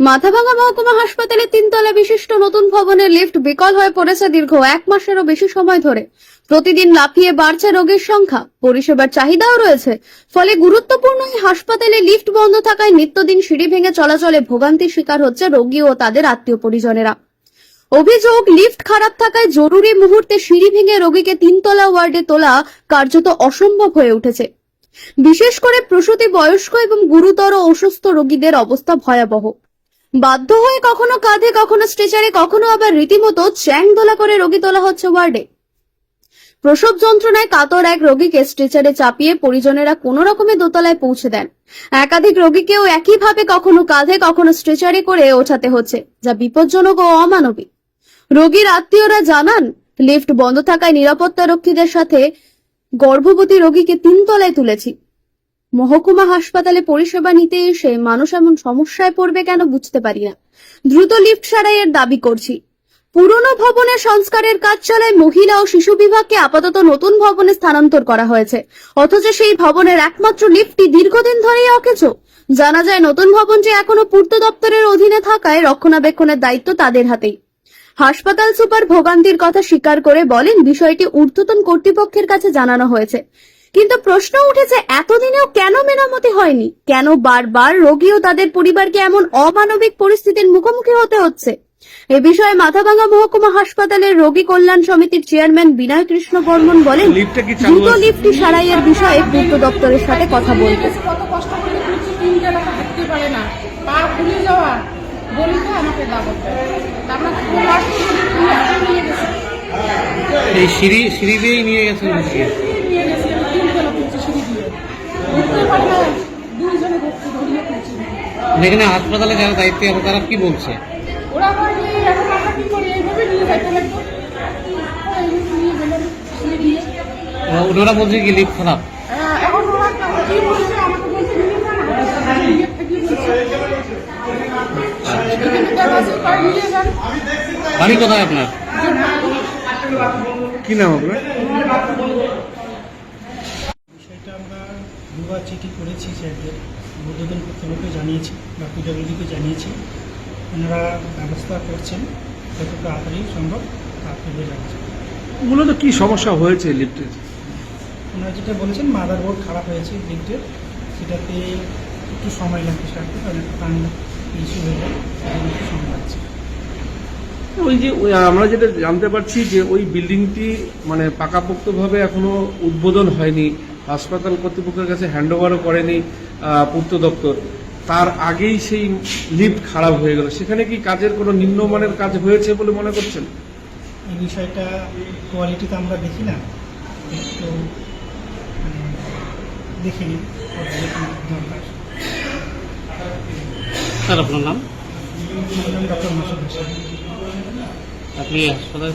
মাথাভাঙা মহকুমা হাসপাতালে তিনতলা বিশিষ্ট নতুন ভবনের লিফট বিকল হয়ে পড়েছে দীর্ঘ এক মাসেরও বেশি সময় ধরে। প্রতিদিন লাফিয়ে বাড়ছে রোগীর সংখ্যা। পরিষেবার চাহিদাও রয়েছে। ফলে গুরুত্বপূর্ণ এই হাসপাতালে লিফট বন্ধ থাকায় নিত্যদিন সিঁড়ি ভেঙে চলাচলে ভোগান্তির শিকার হচ্ছে রোগী ও তাদের আত্মীয় পরিজনেরা। অভিযোগ, লিফট খারাপ থাকায় জরুরি মুহূর্তে সিঁড়ি ভেঙে রোগীকে তিনতলা ওয়ার্ডে তোলা কার্যত অসম্ভব হয়ে উঠেছে। বিশেষ করে প্রসূতি বয়স্ক এবং গুরুতর অসুস্থ রোগীদের অবস্থা ভয়াবহ। বাধ্য হয়ে কখনো কাঁধে, কখনো স্ট্রেচারে, কখনো আবার রীতিমতো চ্যাং দোলা করে রোগী তোলা হচ্ছে ওয়ার্ডে। প্রসব যন্ত্রণায় কাতর এক রোগীকে স্ট্রেচারে চাপিয়ে পরিজনেরা কোনো রকমে দোতলায় পৌঁছে দেন। একাধিক রোগীকেও একইভাবে কখনো কাঁধে, কখনো স্ট্রেচারে করে ওঠাতে হচ্ছে, যা বিপজ্জনক ও অমানবিক। রোগীর আত্মীয়রা জানান, লিফট বন্ধ থাকায় নিরাপত্তা রক্ষীদের সাথে গর্ভবতী রোগীকে তিনতলায় তুলেছি। মহকুমা হাসপাতালে পরিষেবা নিতে এসে মানুষ এমন সমস্যায় পড়বে কেন বুঝতে পারি না। দ্রুত লিফট সারাইয়ের দাবি করছি। পুরনো ভবনের সংস্কারের কাজ চলায় মহিলা ও শিশু বিভাগকে আপাতত নতুন ভবনে স্থানান্তর করা হয়েছে। অথচ সেই ভবনের একমাত্র লিফটটি দীর্ঘদিন ধরেই অকেজো। জানা যায় নতুন ভবনটি এখনও পূর্ত দপ্তরের অধীনে থাকায় রক্ষণাবেক্ষণের দায়িত্ব তাদের হাতেই। হাসপাতাল সুপার ভোগান্তির কথা স্বীকার করে বলেন, বিষয়টি ঊর্ধ্বতন কর্তৃপক্ষের কাছে জানানো হয়েছে। কিন্তু প্রশ্ন উঠেছে এতদিনেও কেন মেরামতি হয়নি? কেন বারবার রোগী ও তাদের পরিবারকে এমন অমানবিক পরিস্থিতির মুখোমুখি হতে হচ্ছে? এ বিষয়ে মাথাভাঙ্গা মহকুমা হাসপাতালের রোগী কল্যাণ সমিতির চেয়ারম্যান বিনয় কৃষ্ণ বর্মন বলেন লিফটটা কি চালু দ্রুত? লিফটটি সারাইয়ের বিষয়ে পূর্ত দপ্তরের সাথে কথা বলবে। কত কষ্ট করে তুলছি তিনটে টাকা হাঁটতে পারে না পা ফুলে যাওয়া বলি তো আমাকে দাবত আমরা খুব কষ্ট করে তুলে হাতে নিয়ে গেছি এই সিঁড়ি সিঁড়ি দিয়েই নিয়ে গেছেন সিঁড়ি নিয়ে গেছি আমি তিনতলা তুলছি সিঁড়ি দিয়ে উঠতে পারে না দুইজনে ধরতে ধরিয়ে তুলছি যেখানে হাসপাতালে যারা দায়িত্বে আছে তারা কি বলছে? ওরা বলে এখন আমরা কি করি এইভাবে নিয়ে যাইতে লাগতো এইভাবে নিয়ে গেলাম সিঁড়ি দিয়ে ওরা- ওনারা বলছে কি লিফট খারাপ। আহ, এখন ওরা কি বলছে? আমাকে বলছে বাড়ি কোথায় আপনার? কি নাম আপনার? দুবার চিঠি করেছি স্যারদের। উদ্বোধন কর্তৃপক্ষকে জানিয়েছি বা পিডব্লিউডিকে জানিয়েছি। ওনারা ব্যবস্থা করছেন যত তাড়াতাড়ি সম্ভব তাড়াতাড়ি যাচ্ছে মূলত কি সমস্যা হয়েছে লিফটের ওনারা যেটা বলেছেন মাদার বোর্ড খারাপ হয়েছে লিফটের সেটাতে একটু সময় লাগবে সারতে কারণ একটা প্রাণ ইস্যু হয়ে যায় একটু সময় লাগছে। ওই যে আমরা যেটা জানতে পারছি যে ওই বিল্ডিংটি মানে পাকাপোক্তভাবে এখনও উদ্বোধন হয়নি। হাসপাতাল কর্তৃপক্ষের কাছে হ্যান্ডওভারও করেনি পূর্ত দপ্তর। তার আগেই সেই লিফট খারাপ হয়ে গেল। সেখানে কি কাজের কোনো নিম্নমানের কাজ হয়েছে বলে মনে করছেন? এই বিষয়টা কোয়ালিটি তো আমরা দেখি না। একটু মানে দেখে নিই পর্যবেক্ষণ দরকার। স্যার আপনার নাম? আমার নাম ডক্টর মাসুদ হোসেন। আপনি হাসপাতালে